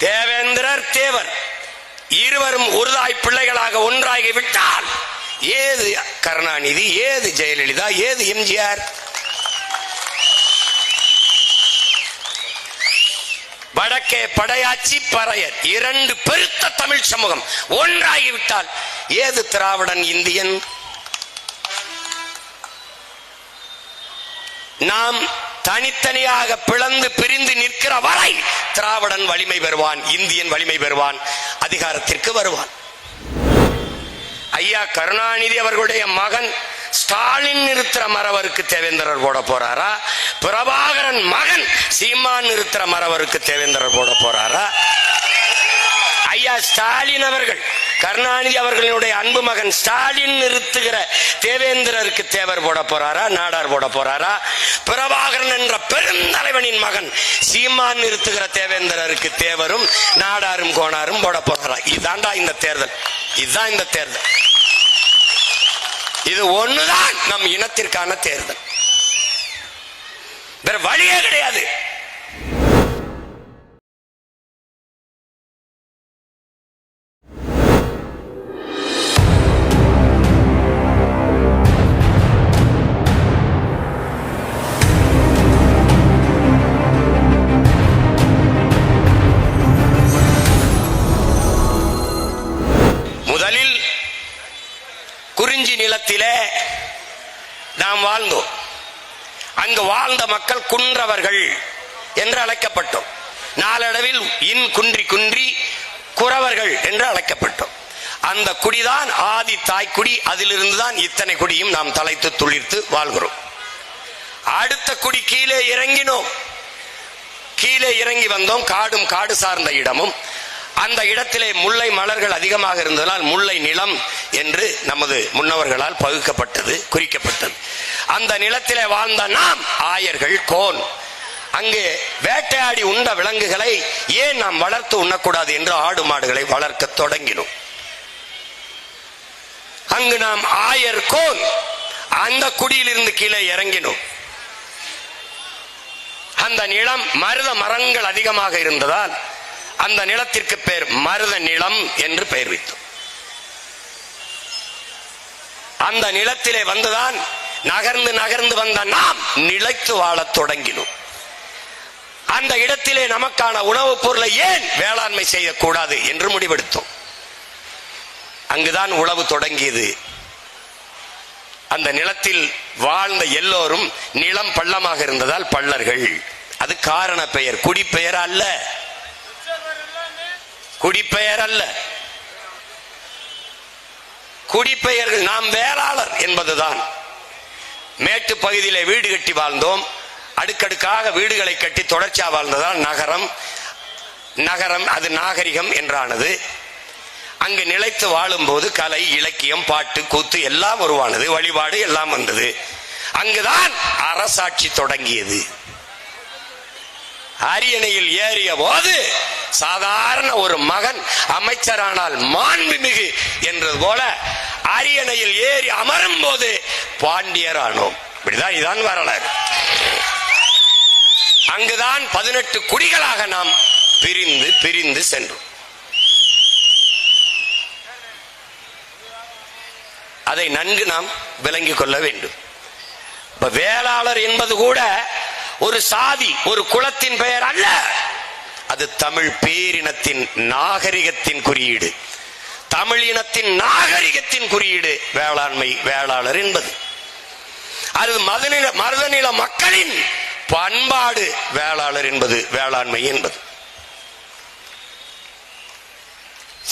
தேவேந்திரர் தேவர் இருவரும் உருதாய் பிள்ளைகளாக ஒன்றாகி விட்டால் ஏது கருணாநிதி ஏது ஜெயலலிதா ஏது எம்ஜிஆர்? வடக்கே படையாச்சி பறையர் இரண்டு பெருத்த தமிழ் சமூகம் ஒன்றாகிவிட்டால் ஏது திராவிடன் இந்தியன்? நாம் தனித்தனியாக பிளந்து பிரிந்து நிற்கிற வரை திராவிடன் வலிமை பெறுவான் இந்தியன் வலிமை பெறுவான் அதிகாரத்திற்கு வருவான். ஐயா கருணாநிதி அவர்களுடைய மகன் ஸ்டாலின் நிறுத்துற மரவருக்கு தேவேந்திரர் போட போறாரா? பிரபாகரன் மகன் சீமான் நிறுத்துற மரவருக்கு தேவேந்திரர் போட போறாரா? ஐயா ஸ்டாலின் அவர்கள் கருணாநிதி அவர்களுடைய அன்பு மகன் ஸ்டாலின் நிறுத்துகிற தேவேந்திரருக்கு தேவர் போட போறாரா? நாடார் போட போறாரா? பிரபாகரன் என்ற பெருந்தலைவனின் மகன். சீமான் நிறுத்துகிற தேவேந்திரருக்கு தேவரும் நாடாரும் கோணாரும் போட போகிறார் இதாண்டா இந்த தேர்தல். இதுதான் இந்த தேர்தல். இது ஒண்ணுதான் நம் இனத்திற்கான தேர்தல். வேற வழியே கிடையாது. மக்கள் குன்றவர்கள் என்று அழைக்கப்பட்டோம். நாளடைவில் இன் குன்றி குன்றி குறவர்கள் என்று அழைக்கப்பட்டோம். அந்த குடிதான் ஆதி தாய்க்குடி அதிலிருந்து தான் இத்தனை குடியும் நாம் தலைத்து துளிர்த்து வாழ்கிறோம். அடுத்த குடி கீழே இறங்கினோம். கீழே இறங்கி வந்தோம். காடும் காடு சார்ந்த இடமும். அந்த இடத்திலே முல்லை மலர்கள் அதிகமாக இருந்ததால் முல்லை நிலம் என்று நமது முன்னவர்களால் பகுக்கப்பட்டது குறிக்கப்பட்டது. அந்த நிலத்திலே வாழ்ந்த நாம் ஆயர்கள் கோன். அங்கே வேட்டையாடி உண்ட விலங்குகளை ஏன் நாம் வளர்த்து உண்ணக்கூடாது என்று ஆடு மாடுகளை வளர்க்க தொடங்கினோம். அங்கு நாம் ஆயர் கோன் அந்த குடியிலிருந்து கீழே இறங்கினோம். அந்த நிலம் மருத மரங்கள் அதிகமாக இருந்ததால் அந்த நிலத்திற்கு பெயர் மருத நிலம் என்று பெயர் வைத்தோம். அந்த நிலத்திலே வந்துதான் நகர்ந்து நகர்ந்து வந்த நாம் நிலைத்து வாழத் தொடங்கினோம். அந்த இடத்திலே நமக்கான உணவுப் பொருளை ஏன் வேளாண்மை செய்யக்கூடாது என்று முடிவெடுத்தோம். அங்குதான் உழவு தொடங்கியது. அந்த நிலத்தில் வாழ்ந்த எல்லோரும் நிலம் பள்ளமாக இருந்ததால் பள்ளர்கள். அது காரண பெயர். குடிப்பெயர் அல்ல. குடிப்பெயர் அல்ல. குடிப்பெயர்கள் நாம் வேளாளர் என்பதுதான். மேட்டு பகுதியில் வீடு கட்டி வாழ்ந்தோம். அடுக்கடுக்காக வீடுகளை கட்டி தொடர்ச்சியாக வாழ்ந்ததால் நகரம் நகரம் அது நாகரிகம் என்றானது. அங்கு நிலைத்து வாழும்போது கலை இலக்கியம் பாட்டு கூத்து எல்லாம் உருவானது. வழிபாடு எல்லாம் வந்தது. அங்குதான் அரசாட்சி தொடங்கியது. அரியணையில் ஏறிய போது சாதாரண ஒரு மகன் அமைச்சரானால் மாண்புமிகு என்றது போல அரியணையில் ஏறி அமரும் போது பாண்டியர் ஆனோம் இப்படிதான் இதான் வரலாறு. அங்குதான் பதினெட்டு குடிகளாக நாம் பிரிந்து பிரிந்து சென்றோம். அதை நன்கு நாம் விளங்கிக் கொள்ள வேண்டும். இப்ப வேளாளர் என்பது கூட ஒரு சாதி ஒரு குலத்தின் பெயர் அல்ல. அது தமிழ் பேரினத்தின் நாகரிகத்தின் குறியீடு. தமிழ் இனத்தின் நாகரிகத்தின் குறியீடு. வேளாண்மை வேளாளர் என்பது. அது மதநில மருதநில மக்களின் பண்பாடு வேளாளர் என்பது வேளாண்மை என்பது.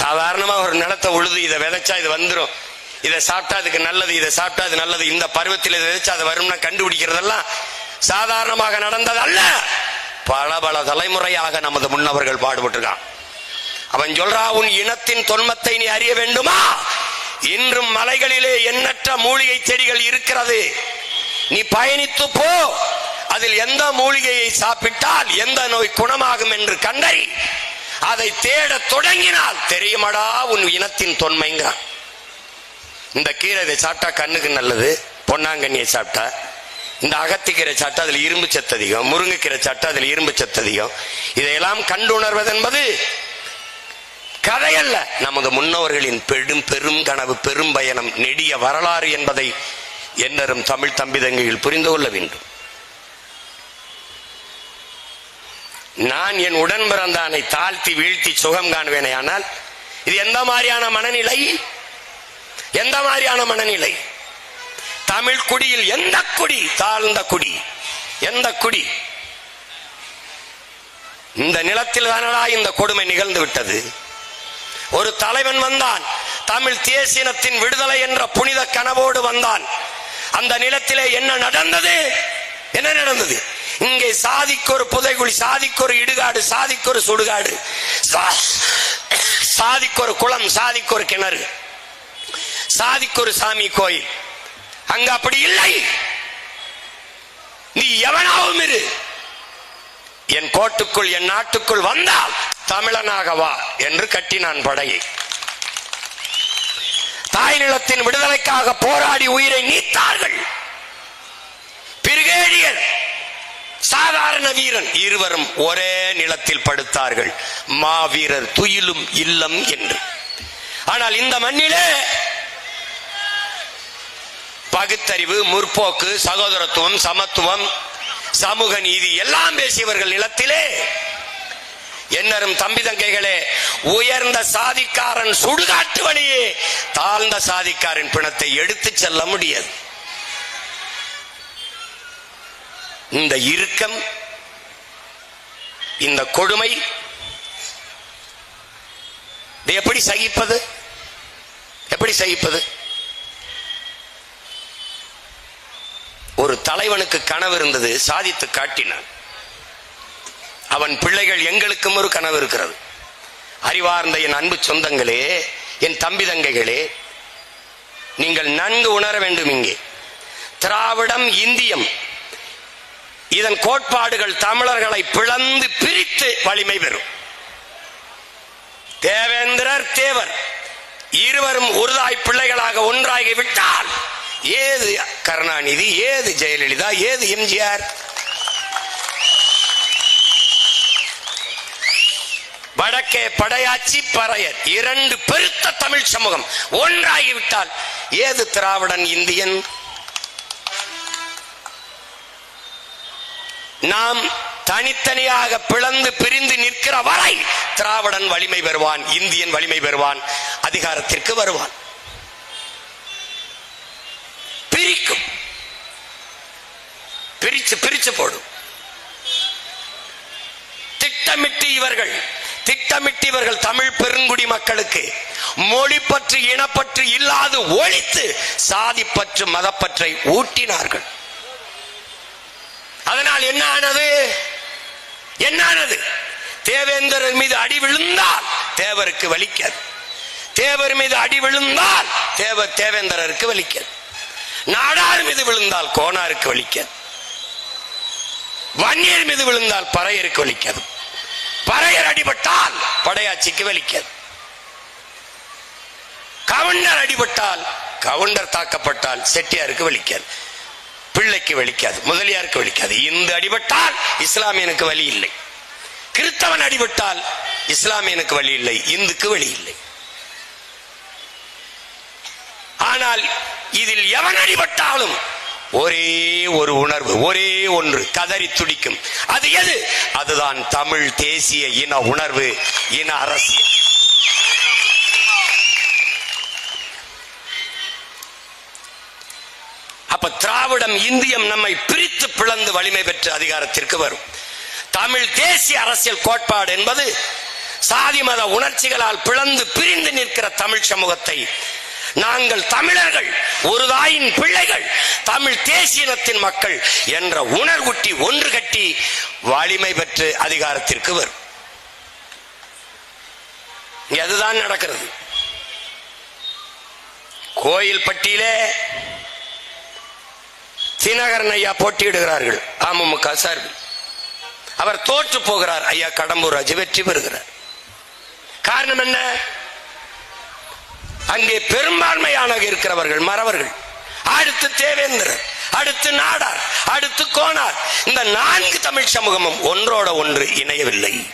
சாதாரணமா ஒரு நிலத்தை உழுது இதை விதைச்சா இது வந்துடும் இதை சாப்பிட்டா அதுக்கு நல்லது இதை சாப்பிட்டா அது நல்லது. இந்த பருவத்தில் இதை விதைச்சா அது வரும்னா கண்டுபிடிக்கிறதெல்லாம் சாதாரணமாக நடந்தது அல்ல பல பல தலைமுறையாக நமது முன்னவர்கள் பாடுபட்டிருக்கான் அவன் சொல்றா உன் இனத்தின் தொன்மத்தை நீ அறிய வேண்டுமா? இன்றும் மலைகளிலே எண்ணற்ற மூலிகை செடிகள் இருக்கிறது. நீ பயணித்து போ. அதில் எந்த மூலிகையை சாப்பிட்டால் எந்த நோய் குணமாகும் என்று கண்டறி அதை தேட தொடங்கினால் தெரியுமடா உன் இனத்தின் தொன்மைங்கிறான். இந்த கீரை இதை சாப்பிட்டா கண்ணுக்கு நல்லது பொன்னாங்கண்ணியை சாப்பிட்டா இந்த அகத்திக்கிற சட்டம் அதில் இரும்பு சத்து அதிகம் முருங்கைக்கீரை சட்டம் அதில் இரும்பு சத்து அதிகம். இதையெல்லாம் கண்டுணர்வது என்பது கதையல்ல நமது முன்னோர்களின் பெரும் பெரும் கனவு பெரும் பயணம் நெடிய வரலாறு என்பதை என்னரும் தமிழ் தம்பிதங்கையில் புரிந்து கொள்ள வேண்டும். நான் என் உடன் பிறந்தானை தாழ்த்தி வீழ்த்தி சுகம் காணுவேனே ஆனால் இது எந்த மாதிரியான மனநிலை? எந்த மாதிரியான மனநிலை? தமிழ் குடியில் எந்த குடி? தாழ்ந்த குடி. எந்த குடி? இந்த நிலத்தில் தானடா இந்த கொடுமை நிகழ்ந்து விட்டது? ஒரு தலைவன் வந்தான். தமிழ் தேசியனத்தின் விடுதலை என்ற புனித கனவோடு வந்தான். அந்த நிலத்திலே என்ன நடந்தது? என்ன நடந்தது? இங்கே சாதிக்கு ஒரு புதைகுழி சாதிக்கு ஒரு இடுகாடு சாதிக்கு ஒரு சுடுகாடு சா- சாதிக்கு ஒரு குளம் சாதிக்கு ஒரு கிணறு சாதிக்கு ஒரு சாமி கோயில். அங்க அப்படி இல்லை. நீ எவனாவும் இரு. என் கோட்டுக்குள் என் நாட்டுக்குள் வந்தால் தமிழனாக வா என்று கட்டினான் படையை தாய் நிலத்தின் விடுதலைக்காக போராடி உயிரை நீத்தார்கள். பிரிகேடியர் சாதாரண வீரன் இருவரும் ஒரே நிலத்தில் படுத்தார்கள். மாவீரர் துயிலும் இல்லம் என்று. ஆனால் இந்த மண்ணிலே பகுத்தறிவு முற்போக்கு சகோதரத்துவம் சமத்துவம் சமூக நீதி எல்லாம் பேசியவர்கள் நிலத்திலே. என்னரும் தம்பி தங்கைகளே உயர்ந்த சாதிக்காரன் சுடுகாட்டு வழியே தாழ்ந்த சாதிக்காரன் பிணத்தை எடுத்து செல்ல முடியாது. இந்த இறுக்கம் இந்த கொடுமை இதை எப்படி சகிப்பது? எப்படி சகிப்பது? ஒரு தலைவனுக்கு கனவு இருந்தது சாதித்து காட்டினான். அவன் பிள்ளைகள் எங்களுக்கும் ஒரு கனவு இருக்கிறது. அறிவார்ந்த என் அன்பு சொந்தங்களே என் தம்பி தங்கைகளே நீங்கள் நன்கு உணர வேண்டும் இங்கே. திராவிடம் இந்தியம். இதன் கோட்பாடுகள் தமிழர்களை பிளந்து பிரித்து வலிமை பெறும். தேவேந்திரர் தேவர் இருவரும் ஒருதாய் பிள்ளைகளாக ஒன்றாகி விட்டால் ஏது கருணாநிதி ஏது ஜெயலலிதா ஏது எம்ஜிஆர்? வடக்கே படையாச்சி பறையர் இரண்டு பெருத்த தமிழ் சமூகம் ஒன்றாகிவிட்டால் ஏது திராவிடன் இந்தியன்? நாம் தனித்தனியாக பிளந்து பிரிந்து நிற்கிற வரை திராவிடன் வலிமை பெறுவான் இந்தியன் வலிமை பெறுவான் அதிகாரத்திற்கு வருவான். பிரிக்கும். பிரிச்சு பிரிச்சு போடும். திட்டமிட்டு இவர்கள் திட்டமிட்டு இவர்கள் தமிழ் பெருங்குடி மக்களுக்கு மொழி பற்று இனப்பற்று இல்லாது ஒழித்து சாதி பற்று மதப்பற்றை ஊட்டினார்கள். அதனால் என்ன ஆனது? என்ன ஆனது? தேவேந்திரர் மீது அடி விழுந்தால் தேவருக்கு வலிக்காது. தேவர் மீது அடி விழுந்தால் தேவர் தேவேந்திரருக்கு வலிக்காது. நாடார் மீது விழுந்தால் கோனாருக்கு வலிக்காது வன்னியர் மீது விழுந்தால் பறையருக்கு வலிக்காது பறையர் அடிபட்டால் படையாட்சிக்கு வலிக்காது கவுண்டர் அடிபட்டால் கவுண்டர் தாக்கப்பட்டால் செட்டியாருக்கு வலிக்காது பிள்ளைக்கு வலிக்காது முதலியாருக்கு வலிக்காது. இந்து அடிபட்டால் இஸ்லாமியனுக்கு வழி இல்லை. கிறிஸ்தவன் அடிபட்டால் இஸ்லாமியனுக்கு வழி இல்லை இந்துக்கு வழி இல்லை. ஆனால் இதில் எவன் அடிபட்டாலும் ஒரே ஒரு உணர்வு ஒரே ஒன்று கதறி துடிக்கும். அது எது? அதுதான் தமிழ் தேசிய இன உணர்வு இன அரசியல். அப்ப திராவிடம் இந்தியம் நம்மை பிரித்து பிளந்து வலிமை பெற்று அதிகாரத்திற்கு வரும். தமிழ் தேசிய அரசியல் கோட்பாடு என்பது சாதி மத உணர்ச்சிகளால் பிளந்து பிரிந்து நிற்கிற தமிழ் சமூகத்தை நாங்கள் தமிழர்கள் ஒரு தாயின் பிள்ளைகள் தமிழ் தேசியனத்தின் மக்கள் என்ற உணர்வுட்டி ஒன்று கட்டி வலிமை பெற்று அதிகாரத்திற்கு வரும். எதுதான் அதுதான் நடக்கிறது. கோயில் பட்டியிலே தினகரன் ஐயா போட்டியிடுகிறார்கள் அமமுக சார்பில். அவர் தோற்று போகிறார் ஐயா கடம்பூர் ராஜு வெற்றி பெறுகிறார். காரணம் என்ன? அங்கே பெரும்பான்மையான இருக்கிறவர்கள் மறவர்கள். அடுத்து தேவேந்திரர் அடுத்து நாடார் அடுத்து கோனார். இந்த நான்கு தமிழ் சமூகமும் ஒன்றோட ஒன்று இணையவில்லை.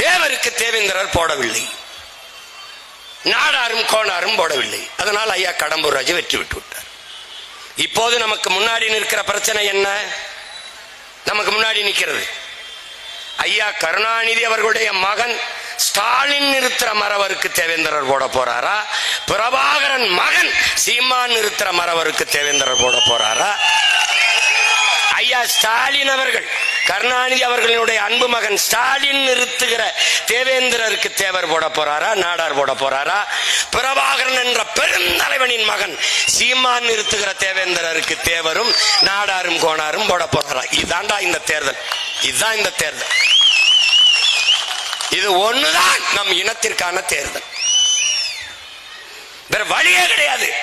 தேவருக்கு தேவேந்திரர் போடவில்லை. நாடாரும் கோணாரும் போடவில்லை. அதனால் ஐயா கடம்பூர் ராஜு வெற்றி விட்டு விட்டார். இப்போது நமக்கு முன்னாடி நிற்கிற பிரச்சனை என்ன? நமக்கு முன்னாடி நிற்கிறது. ஐயா கருணாநிதி அவர்களுடைய மகன் ஸ்டாலின் நிறுத்துற மரவருக்கு தேவேந்திரர் போட போறாரா? பிரபாகரன் மகன் சீமான் நிறுத்துற மரவருக்கு தேவேந்திரர் போட போறாரா? ஐயா ஸ்டாலின் அவர்கள் கருணாநிதி அவர்களுடைய அன்பு மகன் ஸ்டாலின் நிறுத்துகிற தேவேந்திரருக்கு தேவர் போட போறாரா? நாடார் போட போறாரா? பிரபாகரன் என்ற பெருந்தலைவனின் மகன் சீமான் நிறுத்துகிற தேவேந்திரருக்கு தேவரும் நாடாரும் கோணாரும் போட போறாரா? இதுதான்டா இந்த தேர்தல். இதுதான் இந்த தேர்தல். இது ஒண்ணுதான் நம் இனத்திற்கான தேர்தல். வேற வழியே கிடையாது.